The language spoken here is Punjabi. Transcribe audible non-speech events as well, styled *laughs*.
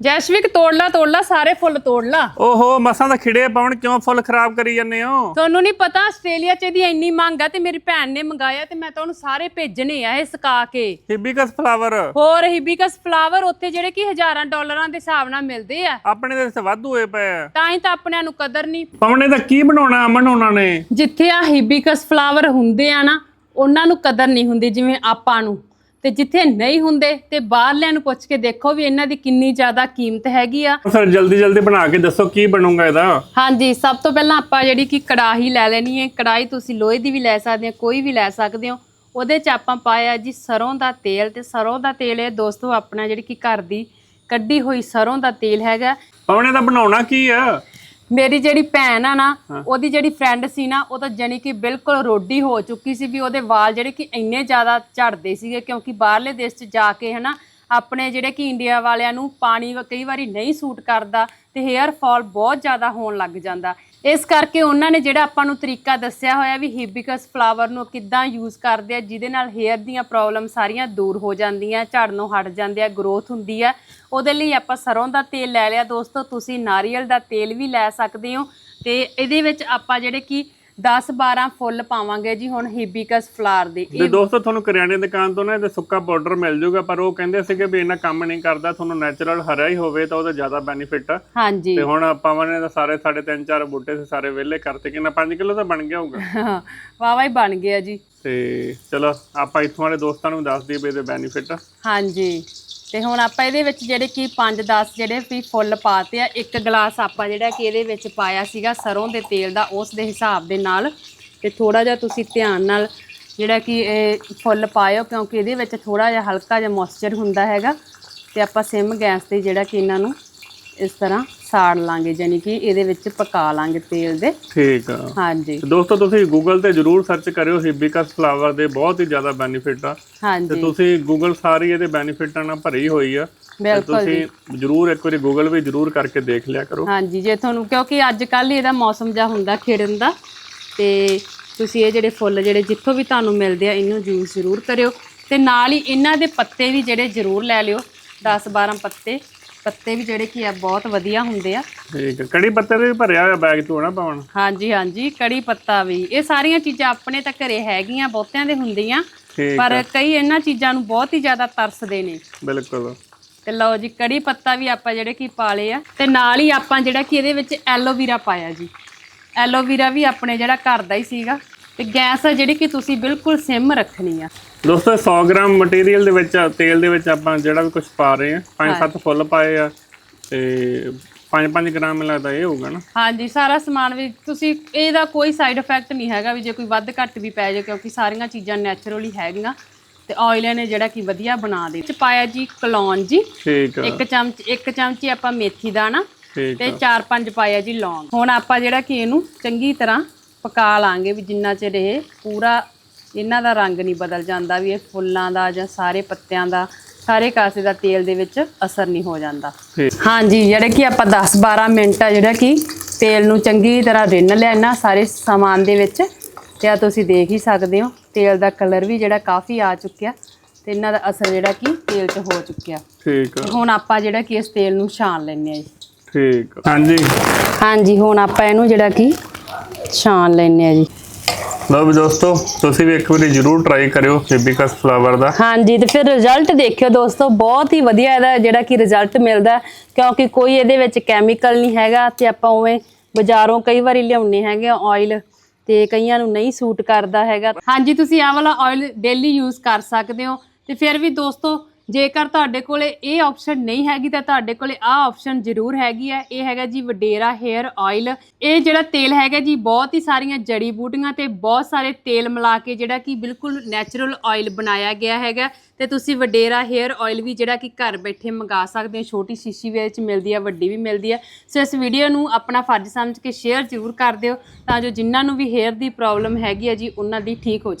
ਜੈਸ਼ਵਿਕ ਤੋੜ ਲਾ ਤੋੜ ਲਾ ਸਾਰੇ ਫੁੱਲ ਤੋੜ ਲਾ। ਓਹੋ ਮਸਾਂ ਦਾ ਖਿੜੇ ਪਾਉਣ ਕਿਉਂ ਫੁੱਲ ਖਰਾਬ ਕਰੀ ਜਾਂਦੇ ਹੋ? ਤੁਹਾਨੂੰ ਨਹੀਂ ਪਤਾ ਆਸਟ੍ਰੇਲੀਆ 'ਚ ਇਹਦੀ ਇੰਨੀ ਮੰਗ ਆ ਤੇ ਮੇਰੀ ਭੈਣ ਨੇ ਮੰਗਾਇਆ ਤੇ ਮੈਂ ਤੁਹਾਨੂੰ ਸਾਰੇ ਭੇਜਣੇ ਆ ਇਹ ਸਕਾ ਕੇ। ਹਿਬਿਕਸ ਫਲਾਵਰ ਹੋਰ ਹਿਬਿਕਸ ਫਲਾਵਰ ਉੱਥੇ ਜਿਹੜੇ ਕਿ ਹਜ਼ਾਰਾਂ ਡਾਲਰਾਂ ਦੇ ਹਿਸਾਬ ਨਾਲ ਮਿਲਦੇ ਆ। ਆਪਣੇ ਦੇ ਇੱਥੇ ਵਾਧੂ ਹੋਏ ਪਏ ਆ। ਤਾਂ ਹੀ ਤਾਂ ਆਪਣਿਆਂ ਨੂੰ ਕਦਰ ਨਹੀਂ। ਪਵਨੇ ਦਾ ਕੀ ਬਣਾਉਣਾ ਅਮਨ ਉਹਨਾਂ ਨੇ? ਜਿੱਥੇ ਆ ਹਿਬਿਕਸ ਫਲਾਵਰ ਹੁੰਦੇ ਆ ਨਾ ਉਹਨਾਂ ਨੂੰ ਕਦਰ ਨਹੀਂ ਹੁੰਦੀ ਜਿਵੇਂ ਆਪਾਂ ਨੂੰ। ਤੇ ਜਿੱਥੇ ਨਹੀਂ ਹੁੰਦੇ ਤੇ ਬਾਹਰਲਿਆਂ ਨੂੰ ਪੁੱਛ ਕੇ ਦੇਖੋ ਵੀ ਇਹਨਾਂ ਦੀ ਕਿੰਨੀ ਜ਼ਿਆਦਾ ਕੀਮਤ ਹੈਗੀ ਆ। ਸਰ ਜਲਦੀ ਜਲਦੀ ਬਣਾ ਕੇ ਦੱਸੋ ਕੀ ਬਣੂਗਾ ਇਹਦਾ। ਹਾਂਜੀ ਸਭ ਤੋਂ ਪਹਿਲਾਂ ਆਪਾਂ ਜਿਹੜੀ ਕਿ ਕੜਾਹੀ ਲੈ ਲੈਣੀ ਹੈ। ਕੜਾਹੀ ਤੁਸੀਂ ਲੋਹੇ ਦੀ ਵੀ ਲੈ ਸਕਦੇ ਹੋ ਕੋਈ ਵੀ ਲੈ ਸਕਦੇ ਹੋ। ਉਹਦੇ ਚ ਆਪਾਂ ਪਾਇਆ ਜੀ ਸਰੋਂ ਦਾ ਤੇਲ ਤੇ ਸਰੋਂ ਦਾ ਤੇਲ ਇਹ ਦੋਸਤੋ ਆਪਣਾ ਜਿਹੜੀ ਕਿ ਘਰ ਦੀ ਕੱਢੀ ਹੋਈ ਸਰੋਂ ਦਾ ਤੇਲ ਹੈਗਾ। ਪਵਨੇ ਦਾ ਬਣਾਉਣਾ ਕੀ ਆ? ਮੇਰੀ ਜਿਹੜੀ ਭੈਣ ਆ ਨਾ ਉਹਦੀ ਜਿਹੜੀ ਫਰੈਂਡ ਸੀ ਨਾ ਉਹ ਤਾਂ ਜਾਣੀ ਕਿ ਬਿਲਕੁਲ ਰੋਡੀ ਹੋ ਚੁੱਕੀ ਸੀ ਵੀ ਉਹਦੇ ਵਾਲ ਜਿਹੜੇ ਕਿ ਇੰਨੇ ਜ਼ਿਆਦਾ ਝੜਦੇ ਸੀਗੇ ਕਿਉਂਕਿ ਬਾਹਰਲੇ ਦੇਸ਼ 'ਚ ਜਾ ਕੇ ਹਨਾ ਆਪਣੇ ਜਿਹੜੇ ਕਿ ਇੰਡੀਆ ਵਾਲਿਆਂ ਨੂੰ ਪਾਣੀ ਕਈ ਵਾਰੀ ਨਹੀਂ ਸੂਟ ਕਰਦਾ ਤੇ ਹੇਅਰ ਫਾਲ ਬਹੁਤ ਜ਼ਿਆਦਾ ਹੋਣ ਲੱਗ ਜਾਂਦਾ। ਇਸ ਕਰਕੇ ਉਹਨਾਂ ਨੇ ਜਿਹੜਾ ਆਪਾਂ ਨੂੰ ਤਰੀਕਾ ਦੱਸਿਆ ਹੋਇਆ ਵੀ ਹਿਬਿਕਸ ਫਲਾਵਰ ਨੂੰ ਕਿੱਦਾਂ ਯੂਜ਼ ਕਰਦੇ ਆ, ਜਿਹਦੇ ਨਾਲ ਹੇਅਰ ਦੀਆਂ ਪ੍ਰੋਬਲਮ ਸਾਰੀਆਂ ਦੂਰ ਹੋ ਜਾਂਦੀਆਂ, ਝੜਨੋਂ ਹਟ ਜਾਂਦੇ ਆ ਗਰੋਥ ਹੁੰਦੀ ਆ, ਉਹਦੇ ਲਈ ਆਪਾਂ ਸਰੋਂ ਦਾ ਤੇਲ ਲੈ ਲਿਆ ਦੋਸਤੋ, ਤੁਸੀਂ ਨਾਰੀਅਲ ਦਾ ਤੇਲ ਵੀ ਲੈ ਸਕਦੇ ਹੋ ਤੇ ਇਹਦੇ ਵਿੱਚ ਆਪਾਂ ਜਿਹੜੇ ਕਿ 10 12 ਫੁੱਲ ਪਾਵਾਂਗੇ ਜੀ ਹੁਣ ਹਿਬਿਕਸ ਫਲਾਰ ਦੇ। ਤੇ ਦੋਸਤੋ ਤੁਹਾਨੂੰ ਕਰਿਆਨੇ ਦੀ ਦੁਕਾਨ ਤੋਂ ਨਾ ਇਹਦਾ ਸੁੱਕਾ ਪਾਊਡਰ ਮਿਲ ਜਾਊਗਾ ਪਰ ਉਹ ਕਹਿੰਦੇ ਸੀਗੇ ਵੀ ਇਹਨਾਂ ਕੰਮ ਨਹੀਂ ਕਰਦਾ ਤੁਹਾਨੂੰ ਨੈਚੁਰਲ ਹਰਾ ਹੀ ਹੋਵੇ ਤਾਂ ਉਹਦਾ ਜ਼ਿਆਦਾ ਬੈਨੀਫਿਟ ਆ। ਹਾਂਜੀ। ਤੇ ਹੁਣ ਆਪਾਂ ਨੇ ਤਾਂ ਸਾਰੇ ਸਾਡੇ ਤਿੰਨ ਚਾਰ ਬੂਟੇ ਸੀ ਸਾਰੇ ਵਿਹਲੇ ਕਰਤੇ ਕਿੰਨਾ 5 ਕਿਲੋ ਤਾਂ ਬਣ ਗਿਆ ਹੋਊਗਾ। *laughs* ਵਾਵਾ ਹੀ ਬਣ ਗਿਆ ਜੀ। ਤੇ ਚਲੋ ਆਪਾਂ ਇੱਥੋਂ ਵਾਲੇ ਦੋਸਤਾਂ ਨੂੰ ਦੱਸ ਦਈਏ ਵੀ ਇਹਦੇ ਬੈਨੀਫਿਟ ਹਾਂਜੀ। ਤੇ ਹੁਣ ਆਪਾਂ ਇਹਦੇ ਵਿੱਚ ਜਿਹੜੇ ਕਿ 5-10 ਜਿਹੜੇ ਵੀ ਫੁੱਲ ਪਾਤੇ ਆ, ਇੱਕ ਗਲਾਸ ਆਪਾਂ ਜਿਹੜਾ ਕਿ ਇਹਦੇ ਵਿੱਚ ਪਾਇਆ ਸੀਗਾ ਸਰੋਂ ਦੇ ਤੇਲ ਦਾ, ਉਸ ਦੇ ਹਿਸਾਬ ਦੇ ਨਾਲ। ਤੇ ਥੋੜਾ ਜਿਹਾ ਤੁਸੀਂ ਧਿਆਨ ਨਾਲ ਜਿਹੜਾ ਕਿ ਇਹ ਫੁੱਲ ਪਾਇਓ, ਕਿਉਂਕਿ ਇਹਦੇ ਵਿੱਚ ਥੋੜਾ ਜਿਹਾ ਹਲਕਾ ਜਿਹਾ ਮੋਇਸਚਰ ਹੁੰਦਾ ਹੈਗਾ। ਤੇ ਆਪਾਂ ਸਿਮ ਗੈਸ ਤੇ ਜਿਹੜਾ ਕਿ ਇਹਨਾਂ ਨੂੰ ਇਸ ਤਰ੍ਹਾਂ ਸਾੜ ਲਾਂਗੇ ਯਾਨੀ ਕਿ ਇਹਦੇ ਵਿੱਚ ਪਕਾ ਲਾਂਗੇ ਤੇਲ ਦੇ। ਠੀਕ ਆ। ਹਾਂਜੀ। ਦੋਸਤੋ ਤੁਸੀਂ ਗੂਗਲ ਤੇ ਜਰੂਰ ਸਰਚ ਕਰਿਓ ਹਿਬਿਕਸ ਫਲਾਵਰ ਦੇ ਬਹੁਤ ਹੀ ਜ਼ਿਆਦਾ ਬੈਨੀਫਿਟ ਆ। ਤੇ ਹਾਂਜੀ ਤੁਸੀਂ ਗੂਗਲ ਸਾਰੀ ਇਹਦੇ ਬੈਨੀਫਿਟਾਂ ਨਾਲ ਭਰੀ ਹੋਈ ਆ। ਤੇ ਬਿਲਕੁਲ ਜੀ। ਤੁਸੀਂ ਜਰੂਰ ਇੱਕ ਵਾਰੀ ਗੂਗਲ ਵੀ ਜਰੂਰ ਕਰਕੇ ਦੇਖ ਲਿਆ ਕਰੋ। ਹਾਂਜੀ ਜੇ ਤੁਹਾਨੂੰ ਕਿਉਂਕਿ ਅੱਜ ਕੱਲ ਇਹਦਾ ਮੌਸਮ ਜਾ ਹੁੰਦਾ ਖਿੜਨ ਦਾ ਤੇ ਤੁਸੀਂ ਇਹ ਜਿਹੜੇ ਫੁੱਲ ਜਿਹੜੇ ਜਿੱਥੋਂ ਵੀ ਤੁਹਾਨੂੰ ਮਿਲਦੇ ਆ ਇਹਨੂੰ ਯੂਜ਼ ਜ਼ਰੂਰ ਕਰਿਓ। ਤੇ ਨਾਲ ਹੀ ਇਹਨਾਂ ਦੇ ਪੱਤੇ ਵੀ ਜਿਹੜੇ ਜ਼ਰੂਰ ਲੈ ਲਿਓ 10 12 ਪੱਤੇ। ਪੱਤੇ ਵੀ ਜਿਹੜੇ ਕੀ ਆ ਬਹੁਤ ਵਧੀਆ ਹੁੰਦੇ ਆ। ਠੀਕ ਆ। ਕੜੀ ਪੱਤੇ ਦੇ ਵੀ ਭਰਿਆ ਹੋਇਆ ਬੈਗ ਤੋਂ ਨਾ ਪਾਉਣ ਹਾਂਜੀ ਹਾਂਜੀ ਕੜੀ ਪੱਤਾ ਵੀ। ਇਹ ਸਾਰੀਆਂ ਚੀਜ਼ਾਂ ਆਪਣੇ ਤਾਂ ਘਰੇ ਹੈਗੀਆਂ ਬਹੁਤਿਆਂ ਦੇ ਹੁੰਦੀਆਂ ਠੀਕ ਪਰ ਕਈ ਇਹਨਾਂ ਚੀਜ਼ਾਂ ਨੂੰ ਬਹੁਤ ਹੀ ਜ਼ਿਆਦਾ ਤਰਸਦੇ ਨੇ। ਬਿਲਕੁਲ। ਤੇ ਲਓ ਜੀ ਕੜੀ ਪੱਤਾ ਵੀ ਆਪਾਂ ਜਿਹੜੇ ਕਿ ਪਾ ਲਏ ਆ ਤੇ ਨਾਲ ਹੀ ਆਪਾਂ ਜਿਹੜਾ ਕਿ ਇਹਦੇ ਵਿੱਚ ਐਲੋਵੀਰਾ ਪਾਇਆ ਜੀ। ਐਲੋਵੀਰਾ ਵੀ ਆਪਣੇ ਜਿਹੜਾ ਘਰ ਦਾ ਹੀ ਸੀਗਾ। ਤੇ ਗੈਸ ਆ ਜਿਹੜੀ ਕਿ ਤੁਸੀਂ ਬਿਲਕੁਲ ਸਿਮ ਰੱਖਣੀ ਆ। ਦੋਸਤੋ 100 ਗ੍ਰਾਮ ਮਟੀਰੀਅਲ ਦੇ ਵਿੱਚ ਤੇਲ ਦੇ ਵਿੱਚ ਆਪਾਂ ਜਿਹੜਾ ਵੀ ਕੁਝ ਪਾ ਰਹੇ ਆ ਪੰਜ ਸੱਤ ਫੁੱਲ ਪਾਏ ਆ ਤੇ 5-5 ਗ੍ਰਾਮ ਲੱਗਦਾ ਇਹ ਹੋਊਗਾ ਨਾ। ਹਾਂਜੀ ਸਾਰਾ ਸਮਾਨ ਵੀ ਤੁਸੀਂ ਇਹਦਾ ਕੋਈ ਸਾਈਡ ਇਫੈਕਟ ਨਹੀਂ ਹੈਗਾ ਵੀ ਜੇ ਕੋਈ ਵੱਧ ਘੱਟ ਵੀ ਪੈ ਜਾਏ ਕਿਉਂਕਿ ਸਾਰੀਆਂ ਚੀਜ਼ਾਂ ਨੈਚੁਰਲੀ ਹੈਗੀਆਂ ਤੇ ਆਇਲ ਨੇ ਜਿਹੜਾ ਕਿ ਵਧੀਆ ਬਣਾ ਦੇ ਚ ਪਾਇਆ ਜੀ ਕਲੌਨ ਜੀ। ਠੀਕ ਆ। ਇੱਕ ਚਮਚ ਇੱਕ ਚਮਚੀ ਆਪਾਂ ਮੇਥੀ ਦਾਣਾ ਤੇ ਚਾਰ ਪੰਜ ਪਾਇਆ ਜੀ ਲੌਂਗ। ਹੁਣ ਆਪਾਂ ਜਿਹੜਾ ਕਿ ਇਹਨੂੰ ਚੰਗੀ ਤਰ੍ਹਾਂ ਪਕਾ ਲਾਂਗੇ ਵੀ ਜਿੰਨਾ ਚਿਰ ਇਹ ਪੂਰਾ ਇਹਨਾਂ ਦਾ ਰੰਗ ਨਹੀਂ ਬਦਲ ਜਾਂਦਾ ਵੀ ਇਹ ਫੁੱਲਾਂ ਦਾ ਜਾਂ ਸਾਰੇ ਪੱਤਿਆਂ ਦਾ ਸਾਰੇ ਕਾਸੇ ਦਾ ਤੇਲ ਦੇ ਵਿੱਚ ਅਸਰ ਨਹੀਂ ਹੋ ਜਾਂਦਾ। ਹਾਂਜੀ ਜਿਹੜੇ ਕਿ ਆਪਾਂ 10 12 ਮਿੰਟ ਆ ਜਿਹੜਾ ਕਿ ਤੇਲ ਨੂੰ ਚੰਗੀ ਤਰ੍ਹਾਂ ਰਿੰਨ ਲਿਆ ਇਹਨਾਂ ਸਾਰੇ ਸਮਾਨ ਦੇ ਵਿੱਚ ਤੇ ਆ ਤੁਸੀਂ ਦੇਖ ਹੀ ਸਕਦੇ ਹੋ ਤੇਲ ਦਾ ਕਲਰ ਵੀ ਜਿਹੜਾ ਕਾਫੀ ਆ ਚੁੱਕਿਆ ਤੇ ਇਹਨਾਂ ਦਾ ਅਸਰ ਜਿਹੜਾ ਕਿ ਤੇਲ 'ਚ ਹੋ ਚੁੱਕਿਆ। ਠੀਕ ਆ। ਹੁਣ ਆਪਾਂ ਜਿਹੜਾ ਕਿ ਇਸ ਤੇਲ ਨੂੰ ਛਾਣ ਲੈਣੇ ਆ ਜੀ। ਠੀਕ। ਹਾਂਜੀ। ਹਾਂਜੀ ਹੁਣ ਆਪਾਂ ਇਹਨੂੰ ਜਿਹੜਾ ਕਿ ਛਾਣ ਲੈਣੇ ਆ ਜੀ। ਲਓ ਵੀ ਦੋਸਤੋ ਤੁਸੀਂ ਵੀ ਇੱਕ ਵਾਰੀ ਜਰੂਰ ਟਰਾਈ ਕਰਿਓ ਹਿਬਿਕਸ ਫਲਾਵਰ ਦਾ। ਹਾਂਜੀ ਤੇ ਫਿਰ ਰਿਜ਼ਲਟ ਦੇਖਿਓ ਦੋਸਤੋ ਬਹੁਤ ਹੀ ਵਧੀਆ ਇਹਦਾ ਜਿਹੜਾ ਕਿ ਰਿਜ਼ਲਟ ਮਿਲਦਾ ਕਿਉਂਕਿ ਕੋਈ ਇਹਦੇ ਵਿੱਚ ਕੈਮੀਕਲ ਨਹੀਂ ਹੈਗਾ ਤੇ ਆਪਾਂ ਉਵੇਂ ਬਾਜ਼ਾਰੋਂ ਕਈ ਵਾਰੀ ਲਿਆਉਣੇ ਹੈਗੇ ਆਇਲ ਤੇ ਕਈਆਂ ਨੂੰ ਨਹੀਂ ਸੂਟ ਕਰਦਾ ਹੈਗਾ। ਹਾਂਜੀ ਤੁਸੀਂ ਆਹ ਵਾਲਾ ਆਇਲ ਡੇਲੀ ਯੂਜ਼ ਕਰ ਸਕਦੇ ਹੋ। ਤੇ ਫਿਰ ਵੀ ਦੋਸਤੋ ਜੇਕਰ ਤੁਹਾਡੇ ਕੋਲੇ ਇਹ ਆਪਸ਼ਨ ਨਹੀਂ ਹੈਗੀ ਤਾਂ ਤੁਹਾਡੇ ਕੋਲੇ ਆਹ ਆਪਸ਼ਨ ਜ਼ਰੂਰ ਹੈਗੀ ਹੈ। ਇਹ ਹੈਗਾ ਜੀ ਵਡੇਰਾ ਹੇਅਰ ਆਇਲ। ਇਹ ਜਿਹੜਾ ਤੇਲ ਹੈਗਾ ਜੀ, ਬਹੁਤ ਹੀ ਸਾਰੀਆਂ ਜੜੀ ਬੂਟੀਆਂ ਤੇ ਬਹੁਤ ਸਾਰੇ ਤੇਲ ਮਿਲਾ ਕੇ ਜਿਹੜਾ ਕਿ ਬਿਲਕੁਲ ਨੇਚਰਲ ਆਇਲ ਬਣਾਇਆ ਗਿਆ ਹੈਗਾ। ਤੇ ਤੁਸੀਂ ਵਡੇਰਾ ਹੇਅਰ ਆਇਲ ਵੀ ਜਿਹੜਾ ਕਿ ਘਰ ਬੈਠੇ ਮੰਗਾ ਸਕਦੇ ਹੋ। ਛੋਟੀ ਸ਼ੀਸ਼ੀ ਵਿੱਚ ਮਿਲਦੀ ਹੈ ਵੱਡੀ ਵੀ ਮਿਲਦੀ ਹੈ ਸੋ ਇਸ ਵੀਡੀਓ ਨੂੰ ਆਪਣਾ ਫਰਜ਼ ਸਮਝ ਕੇ ਸ਼ੇਅਰ ਜ਼ਰੂਰ ਕਰ ਦਿਓ ਤਾਂ ਜੋ ਜਿਨ੍ਹਾਂ ਨੂੰ ਵੀ ਹੇਅਰ ਦੀ ਪ੍ਰੋਬਲਮ ਹੈਗੀ ਹੈ ਜੀ, ਉਹਨਾਂ ਦੀ ਠੀਕ ਹੋ